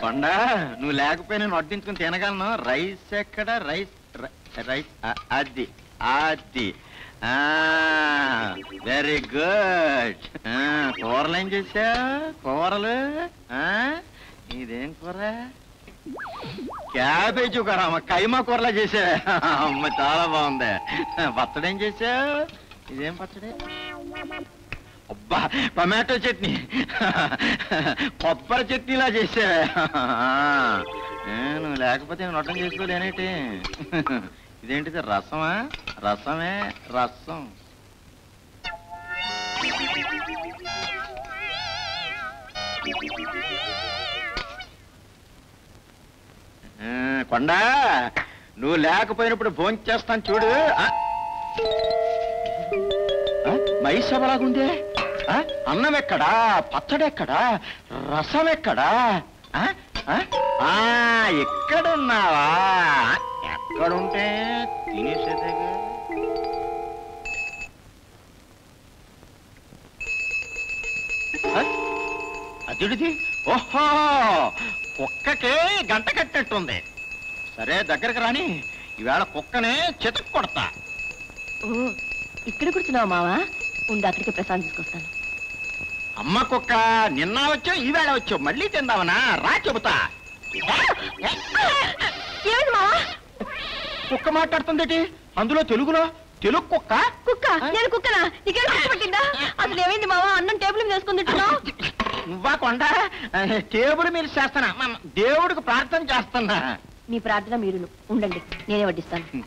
కొండా నువ్వు లేకపోయినా నేను వడ్డించుకుని తినగలను. రైస్ ఎక్కడ? రైస్ రైస్ ఆ- అది అది. వెరీ గుడ్ కూరలు ఏం చేసా కూరలు ఆ, ఇదేం కూర? క్యాబేజీ కూర అమ్మ కైమా కూరలా చేసా అమ్మ చాలా బాగుంది. పచ్చడి ఏం చేసావు ఇదేం పచ్చడి? అబ్బా టమాటో చట్నీ. కొబ్బరి చట్నీలా చేసా నేను లేకపోతే నేను నొట్టం చేసుకోలేనేటి? ఇదేంటిది రసమా? రసమే రసం. కొండా నువ్వు లేకపోయినప్పుడు భోంచేస్తాను చూడు. ఆ. ఆ, అన్నం ఎక్కడా పచ్చడెక్కడా? రసం ఎక్కడా ఆ, ఆ, ఆ, ఎక్కడున్నావా ఎక్కడుంటే తినేసేదేగా అదిడిది ఓహో కుక్కకే గంట కట్టినట్టుంది. సరే దగ్గరకు రాని ఈవేళ కుక్కనే చితక్ కొడతా ఓ ఇక్కడ కూర్చున్నావు మావా? ఉండు అక్కడికి ప్రసాదం తీసుకొస్తాను. అమ్మ కుక్క నిన్న వచ్చావు ఈవేళ వచ్చావు మళ్ళీ తిందామనా? రా చెబుతా. ఏమిటి మావా? కుక్క మాట్లాడుతుందేటి అందులో తెలుగులో? తెలుగు కుక్క? కుక్క? నేను కుక్కనా? నీకేం పట్టిందా? అసలు ఏమైంది మావా? అన్నం టేబుల్ మీద వేసుకుని తింటున్నావు? నువ్వా కొండ? టేబుల్ మీద చేస్తానా? మన దేవుడికి ప్రార్థన చేస్తున్నా. మీ ప్రార్థన మీరును. ఉండండి నేనే వడ్డిస్తాను.